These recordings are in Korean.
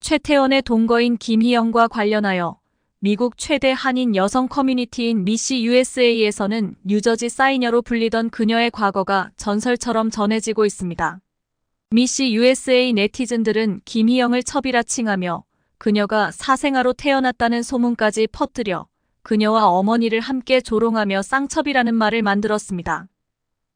최태원의 동거인 김희영과 관련하여 미국 최대 한인 여성 커뮤니티인 미시 USA에서는 뉴저지 사이녀로 불리던 그녀의 과거가 전설처럼 전해지고 있습니다. 미시 USA 네티즌들은 김희영을 첩이라 칭하며 그녀가 사생아로 태어났다는 소문까지 퍼뜨려 그녀와 어머니를 함께 조롱하며 쌍첩이라는 말을 만들었습니다.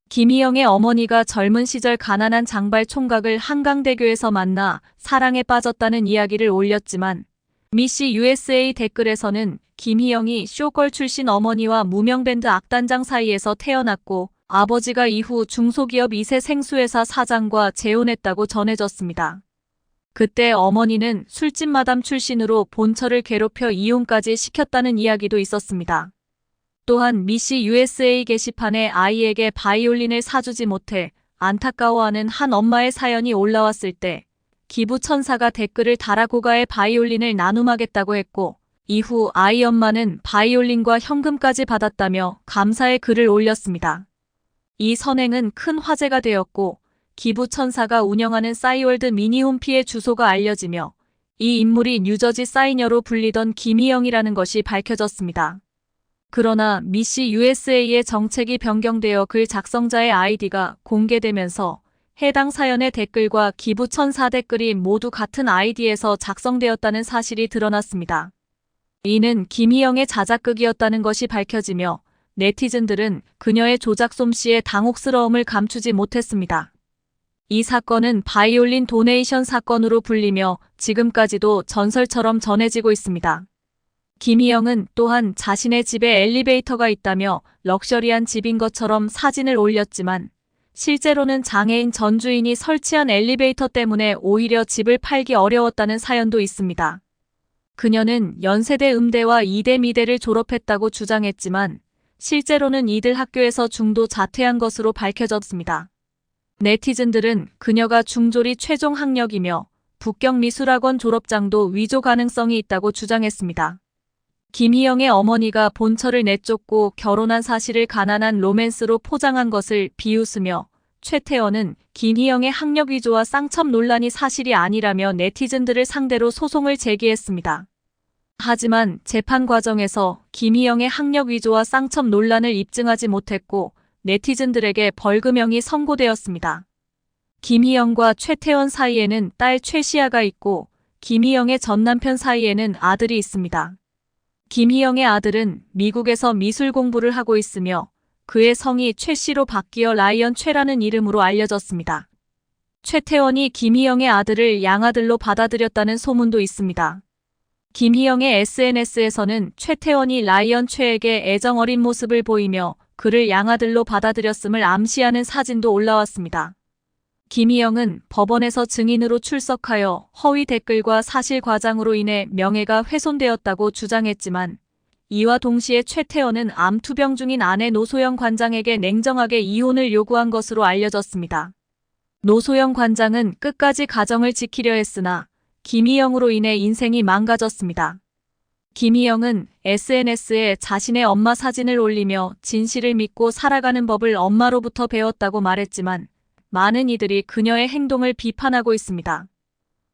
김희영의 어머니가 젊은 시절 가난한 장발 총각을 한강대교에서 만나 사랑에 빠졌다는 이야기를 올렸지만 미시 USA 댓글에서는 김희영이 쇼걸 출신 어머니와 무명밴드 악단장 사이에서 태어났고 아버지가 이후 중소기업 2세 생수회사 사장과 재혼했다고 전해졌습니다. 그때 어머니는 술집 마담 출신으로 본처를 괴롭혀 이혼까지 시켰다는 이야기도 있었습니다. 또한 미시 USA 게시판에 아이에게 바이올린을 사주지 못해 안타까워하는 한 엄마의 사연이 올라왔을 때 기부 천사가 댓글을 달아 고가의 바이올린을 나눔하겠다고 했고 이후 아이 엄마는 바이올린과 현금까지 받았다며 감사의 글을 올렸습니다. 이 선행은 큰 화제가 되었고 기부 천사가 운영하는 싸이월드 미니홈피의 주소가 알려지며 이 인물이 뉴저지 사이녀로 불리던 김희영이라는 것이 밝혀졌습니다. 그러나 미시 USA의 정책이 변경되어 글 작성자의 아이디가 공개되면서 해당 사연의 댓글과 기부 천사 댓글이 모두 같은 아이디에서 작성되었다는 사실이 드러났습니다. 이는 김희영의 자작극이었다는 것이 밝혀지며 네티즌들은 그녀의 조작 솜씨에 당혹스러움을 감추지 못했습니다. 이 사건은 바이올린 도네이션 사건으로 불리며 지금까지도 전설처럼 전해지고 있습니다. 김희영은 또한 자신의 집에 엘리베이터가 있다며 럭셔리한 집인 것처럼 사진을 올렸지만 실제로는 장애인 전 주인이 설치한 엘리베이터 때문에 오히려 집을 팔기 어려웠다는 사연도 있습니다. 그녀는 연세대 음대와 이대 미대를 졸업했다고 주장했지만 실제로는 이들 학교에서 중도 자퇴한 것으로 밝혀졌습니다. 네티즌들은 그녀가 중졸이 최종 학력이며 북경미술학원 졸업장도 위조 가능성이 있다고 주장했습니다. 김희영의 어머니가 본처를 내쫓고 결혼한 사실을 가난한 로맨스로 포장한 것을 비웃으며 최태원은 김희영의 학력 위조와 쌍첩 논란이 사실이 아니라며 네티즌들을 상대로 소송을 제기했습니다. 하지만 재판 과정에서 김희영의 학력 위조와 쌍첩 논란을 입증하지 못했고 네티즌들에게 벌금형이 선고되었습니다. 김희영과 최태원 사이에는 딸 최시아가 있고 김희영의 전 남편 사이에는 아들이 있습니다. 김희영의 아들은 미국에서 미술 공부를 하고 있으며 그의 성이 최 씨로 바뀌어 라이언 최라는 이름으로 알려졌습니다. 최태원이 김희영의 아들을 양아들로 받아들였다는 소문도 있습니다. 김희영의 SNS에서는 최태원이 라이언 최에게 애정 어린 모습을 보이며 그를 양아들로 받아들였음을 암시하는 사진도 올라왔습니다. 김희영은 법원에서 증인으로 출석하여 허위 댓글과 사실 과장으로 인해 명예가 훼손되었다고 주장했지만 이와 동시에 최태원은 암 투병 중인 아내 노소영 관장에게 냉정하게 이혼을 요구한 것으로 알려졌습니다. 노소영 관장은 끝까지 가정을 지키려 했으나 김희영으로 인해 인생이 망가졌습니다. 김희영은 SNS에 자신의 엄마 사진을 올리며 진실을 믿고 살아가는 법을 엄마로부터 배웠다고 말했지만 많은 이들이 그녀의 행동을 비판하고 있습니다.